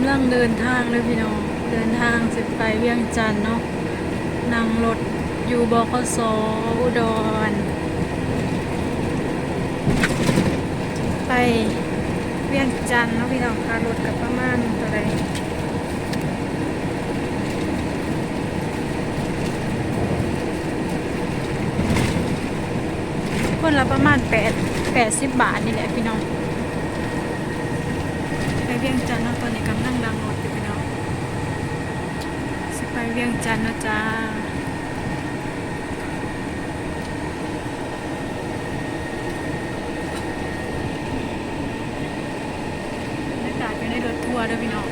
ำลังเดินทางเลยพี่น้อง เดินทางสิไปเวียงจันทน์เนาะนั่งรถอยู่บขสอุดร ไปเวียงจันทน์เนาะพี่น้องค่ะรถกับประมาณเท่าไหรคนละประมาณ8 80บาทนี่แหละพี่น้องไปเวียงจันทน์เนาะตอนนี้กำลังดังรถอยู่พี่น้องสิไปเวียงจันทน์นะจ้าบรรยากาศอยู่ในรถทัวร์ด้วยพี่น้อง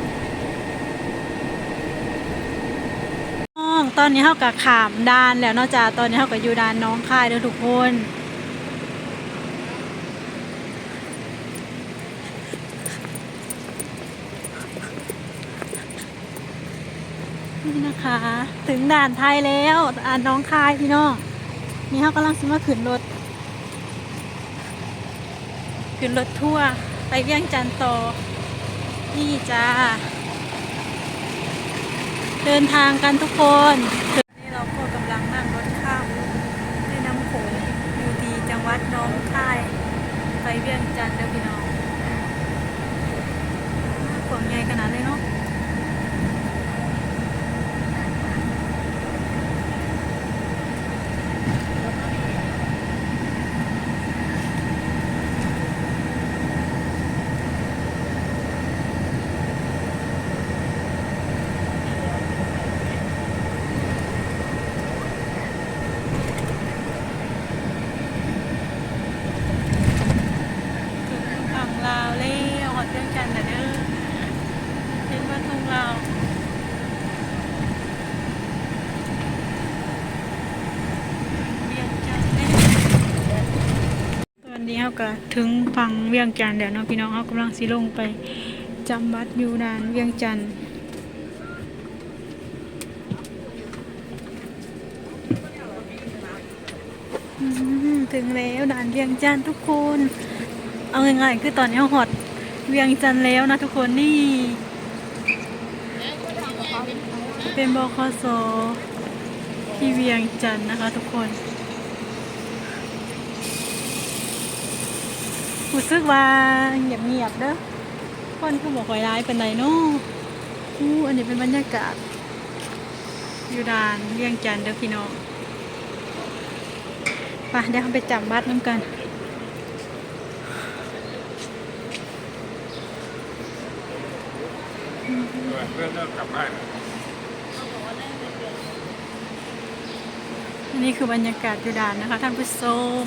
น้องตอนนี้เขากับขามดานแล้วเนอกจากตอนนี้เขากับอยู่ดานน้องค่ายเด้อทุกคน นี่นะคะ ถึงด่านไทยแล้วอ่านน้องคายพี่น้องนี่เขากำลังซื้อมาขึ้นรถขึ้นรถทั่วไปเวียงจันทร์ต่อนี่จ้าเดินทางกันทุกคนนี่เราก็กำลังนั่งรถข้ามแม่น้ำโขงอยู่ที่จังหวัดหน้องคาย ไปเวียงจันทร์เด้อพี่น้องขวงใหญ่ขนาดเลยเนาะ ถึงฝั่งลาวแล้วหอดเรื่องกันแต่เด้อถึงบ้านทุ่งลาวเวียงจันทน์แล้วตอนนี้เขา ก็ถึงฝั่งเวียงจันทน์แล้วเนาะพี่น้องเขากำลังสิลงไปจำบัตรอยู่นานเวียงจันทน์ถึงแล้วด่านเวียงจันทน์ทุกคน เอาง่ายๆคือตอนนี้หอดเวียงจันทร์แล้วนะทุกคนนี่เป็นบคสที่เวียงจันทร์นะคะทุกคน รู้สึกว่าเงียบๆเด้อคนเขาบอกคอยร้ายเป็นไรเนาะอู้อันนี้เป็นบรรยากาศ อยู่ด่านเวียงจันเด้อพี่น้องไปเดี๋ยวเราไปจับบัตรน้ำกันเพื่อนเลิกกลับบ้าน นนี้คือบรรยากาศยูดานนะคะ ท่านผู้ชม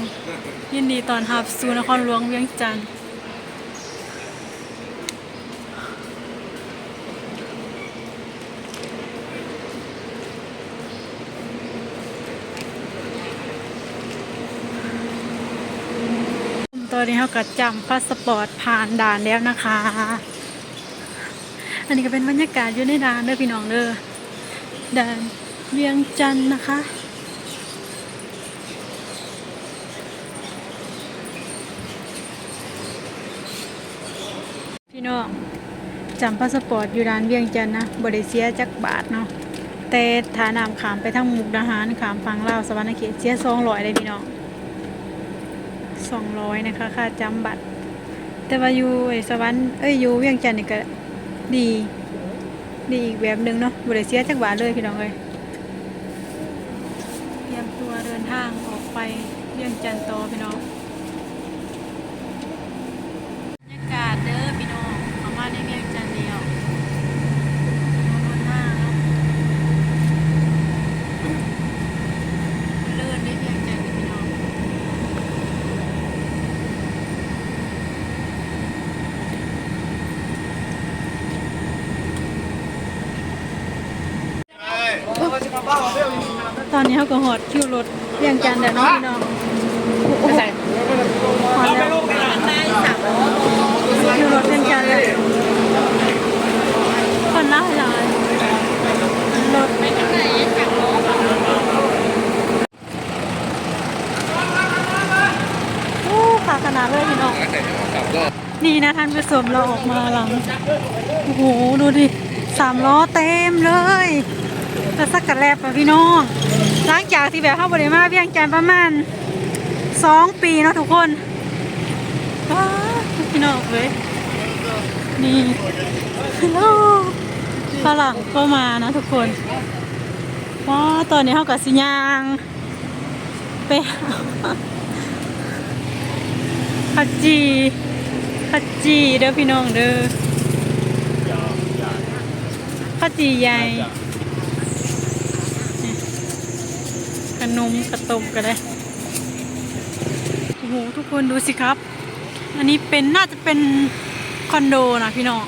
ยินดีตอนรับสู่นครหลวงเวียงจันทร์ตอนนี้เขาก็จำพาสปอร์ตผ่านด่านแล้วนะคะ อันนี้ก็เป็นบรรยากาศอยู่ในด่านเด้อพี่น้องเด้อด่านเวียงจันทร์นะคะ น้องจำพาสปอร์ตอยู่ร้านเวียงจันทน์นะบริเซียจักบาทเนาะแต่ฐานามขามไปทั้งมุกดาหารขามฟังลาวสวรรณเขตเสียสองร้อยเลยพี่น้องสองร้อยนะคะค่าจำบัตร แต่ว่าอยู่ไอสวรรค์เอ้ยอยู่เวียงจันทน์นี่ก็ดีดีอีกแบบหนึ่งเนาะบริเซียจักบาทเลยพี่น้องเลยเตรียมตัวเดินทางออกไปเวียงจันทน์ต่อพี่น้อง บรรยากาศเด้อพี่น้องเขามาในเวียงจันทน์เดียวโน่นหน้าเนาะเลื่อนได้เวียงจันทน์เด้อพี่น้อง ตอนนี้เขาก็หอดคิวรถเวียงจันทน์แล้วเนาะพี่น้องหอดแล้วคิวรถเวียงจันทน์แล้วคนละหลายรถไม่ไหนสั่งโอ้ขาขนาดเลยพี่น้องนี่นะท่านผู้ชมเราออกมาหลัง โอ้โห ดูดิสามล้อเต็มเลย กระสักกะแลบพี่น้องหลังจากที่แบบเข้าบริมาเวียงจันประมาณสองปีเนาะทุกคนว้าพี่น้องเลยนี่ฮัลโหลฝรั่งก็มานะทุกคนว้าตอนนี้เขากับสิยางไปหาขัดจีข้าวจีเด้อพี่น้องเด้อข้าวจีใหญ่นี่ข นมกระตมกันเลยโอ้โหทุกคนดูสิครับ อันนี้เป็นน่าจะเป็นคอนโดนะพี่น้อง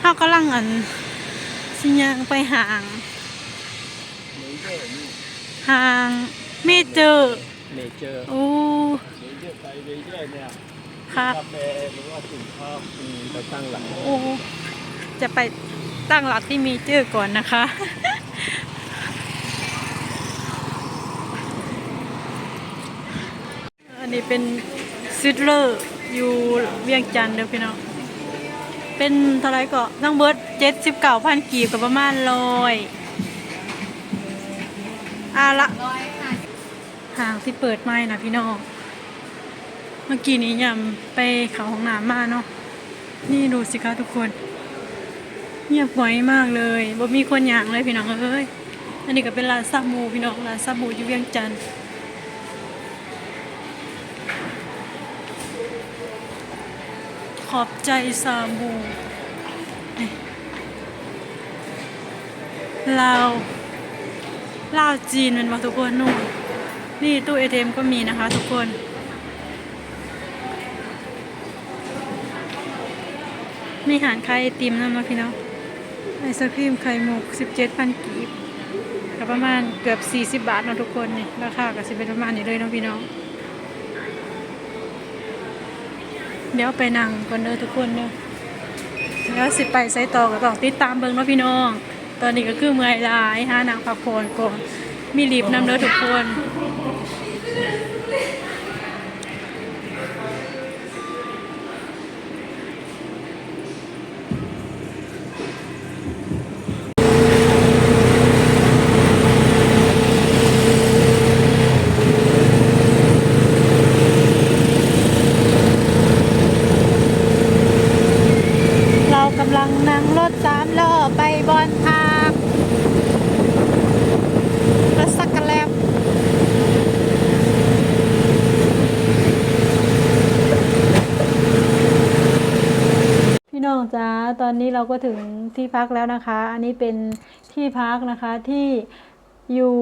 ถ้ากำลังอันสิยางไปห่างห่างไม่เจอเนเจอร์โอ้เนเจอร์ไปเนเจอร์เนี่ยครับกาแฟหรือว่าสินค้าอืมไปตั้งหลักโอ้จะไปตั้งหลักที่มีชื่อก่อนนะคะ อันนี้เป็นซิดเลอร์อยู่เวียงจันทร์เด้อพี่น้อง เป็นเท่าไรก็ทั้งเบิร์ดเจ็ดสิบเก้าพันกีบกับประมาณร้อยอะละห่างที่เปิดไม่นะพี่น้อง เมื่อกี้นี้ยำไปเขาห้องน้ำมาเนาะ นี่ดูสิคะทุกคน เงียบไว้มากเลยบ่มีคนอย่างเลยพี่น้องเอ้ย อันนี้ก็เป็นร้านซาบูพี่น้องร้านซาบูอยู่เวียงจันทน์ ขอบใจซาบูลาวลาวจีนเป็นมาทุกคนนู่นนี่ตู้เอทีเอ็มก็มีนะคะทุกคนมีหารไข่ไอติมนั่นมาพี่น้องไอศครีมไข่มุก17,000กีบก็ประมาณเกือบ40บาทเนาะทุกคนนี่ราคาก็สิเป็นประมาณนี้เลยเนาะพี่น้อง เดี๋ยวไปนั่งก่อนเด้อทุกคนเด้อแล้วสิไปไซต่อก็ต้องติดตามเบิ่งเนาะพี่น้อง ตอนนี้ก็คือเมื่อยลายหานางผักผ่อนก่อนมีลีฟต์นำเด้อทุกคน เรากำลังนั่งรถสามล้อไปบอนทางรถสักกะแลบพี่ น้องจ้าตอนนี้เราก็ถึงที่พักแล้วนะคะ อันนี้เป็นที่พักนะคะที่อยู่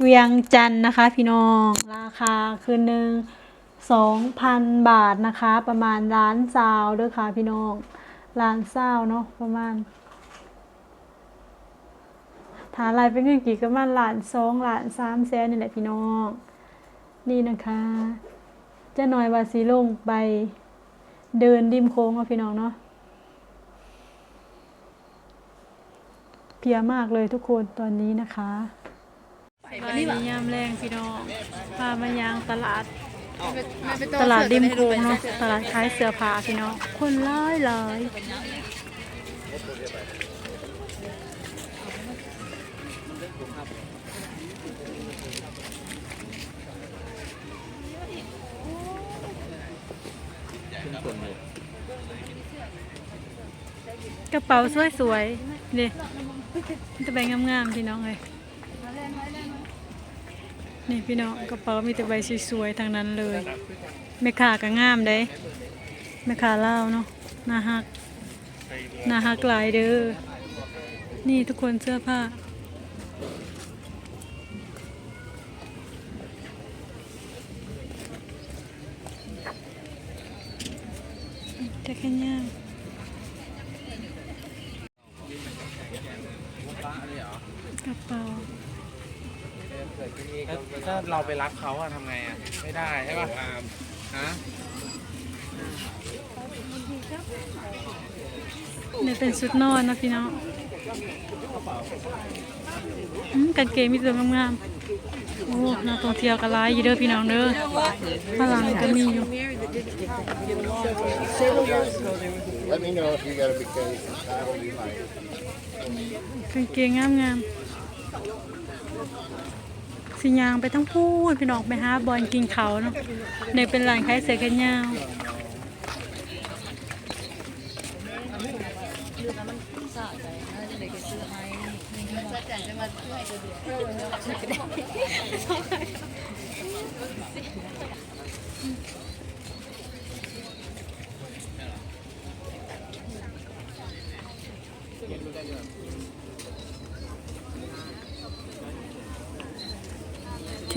เวียงจันทน์นะคะ พี่น้อง ราคาคืนหนึ่งสองพันบาทนะคะ ประมาณล้านซาวด้วยค่ะพี่น้องล้านซาวเนาะประมาณฐานรายเป็นเงินกี่ก็ประมาณล้านสองหลานสามแสนนี่แหละพี่น้อง นี่นะคะเจะหน่อยวาสีลงไป เดินริมโค้งเนาะพี่น้องเนาะเพ ลียมากเลยทุกคนตอนนี้นะคะไปยามแรงพี่น้องพามายางตลาด ตลาดริมโค้งเนาะตลาดขายเสื้อผ้าพี่น้องคนร้ายหลายกระเป๋าสวยๆนี่ จะใบงามๆพี่น้องเลยนี่พี่น้องกระเป๋ามีแต่ใบสวยๆทางนั้นเลยแม่ค้าก็งามเด้แม่ค้าเล่าเนาะน่าฮักน่าฮักหลายเด้อนี่ทุกคนเสื้อผ้าแต่แค่ย่าง กระเป๋า ถ้าเรา ไปรับเขาอะทำไงอะไม่ได้ใช่ป่ะฮะเนี่ยเป็นชุดนอนนะพี่น้องอืมกางเกงมีตัวงามๆ โอ้นักท่องเที่ยวก็หลายอยู่เด้อพี่น้องเด้อฝรั่งก็มีอยู่ Let me know if you got a bouquet of style you like. กางเกงงามๆ สิยางไปทั้งพูดพี่น้องไปหาบอลกินเขาเนาะในเป็นหลานขายเสื้อกันยาว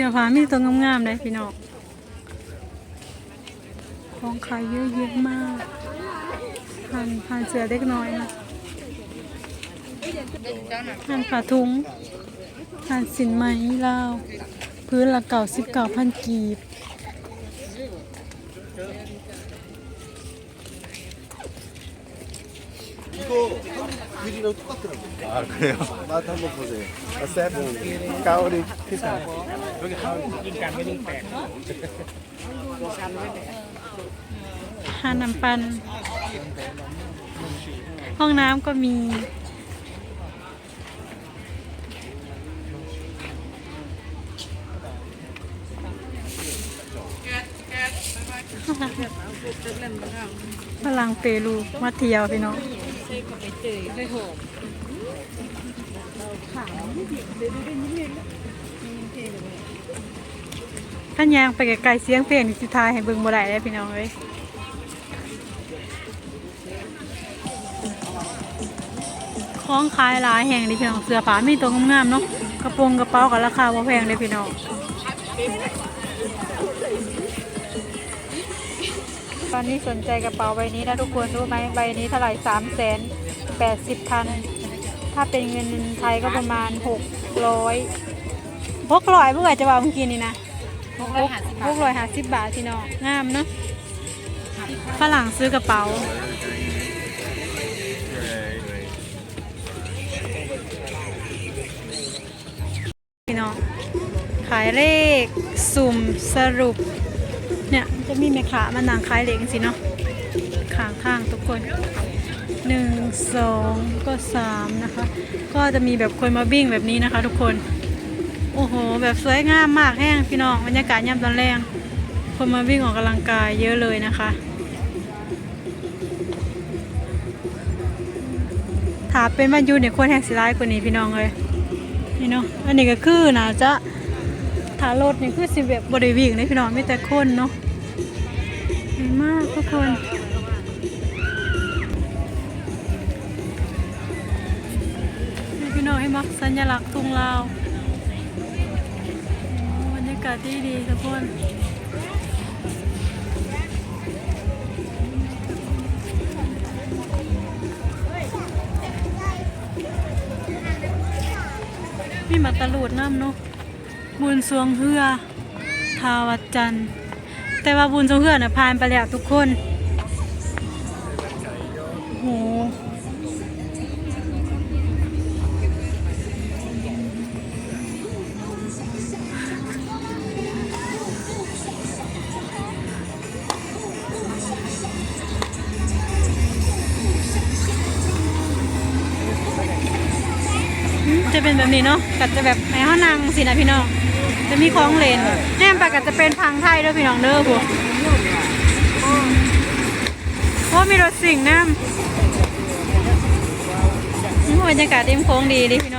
ขียวผามีตัวงามๆเลยพี่น้องของขายเยอะแยะมากพันพันเสือเล็กน้อยนะพันผ้าถุงพันสินไหมลาวพื้นละเก่าสิบเก่าพันกีบ 아 그래요? 맛 한번 보세요. 아, 세븐 가오리 피자. ยิ่งกันไม่ยิ่งแปลก หาน้ำปัน ห้องน้ำก็มี พลังเปรูมาเที่ยวพี่น้อง ขันยางไปไกลๆเสียงเพลงนี่สิทายให้เบิ่งบ่ได้เลยพี่น้องเอ้ยคล้องขายหลายแห่งเลยพี่น้องเสื้อผ้ามีตัวงามๆเนาะกระโปรงกระเป๋ากับราคาบ่แพงเลยพี่น้อง ตอนนี้สนใจกระเป๋าใบนี้นะทุกคนรู้ไหมใบนี้เท่าไหร่สามแสนแปดสิบพันถ้าเป็นเงินไทยก็ประมาณหกร้อยหกร้อยเมื่อไหร่จะว่าเมื่อกี้นี่นะหกร้อยห้าสิบบาทพี่น้องงามเนาะฝรั่งซื้อกระเป๋าพี่น้องขายเลขสุ่มสรุปเนี่ย จะมีแม่ค้ามานั่งขายเลขสิเนาะข้างข้างทุกคนหนึ่งสองก็สามนะคะ ก็จะมีแบบคนมาวิ่งแบบนี้นะคะ ทุกคน โอ้โห แบบสวยงามมากแห้งพี่น้องบรรยากาศยามตอนแรงคนมาวิ่งออกกำลังกายเยอะเลยนะคะถ้าเป็นวันยุดเนี่ยคนแห่งสิร้ายกว่านี้พี่น้องเลยนี่เนาะอันนี้ก็คือน่าจะถ้ารถนี่คือสิแบบบริวิ่งเลยพี่น้องไมีแต่คนเนาะากทุกคนนี่พี่น้องให้มักสัญลักษณ์ทุ่งลาวบรรยากาศดีดีทุกคนมีมาตลูดน้ำเนาะบุญสวงเฮือ ทาวัดจันทร์ แต่ว่าบุญสงเฮือน่ะผ่านไปแล้วทุกคนโหจะเป็นแบบนี้เนาะก็จะแบบในห้องนางสินะพี่น้อง จะมีของเล่นแนมไปก็จะเป็นพังไทยด้วยพี่น้องเด้อพวกเพราะมีรถสิ่งน้ำอืมบรรยากาศเต็มโค้งดีดิพี่น้อง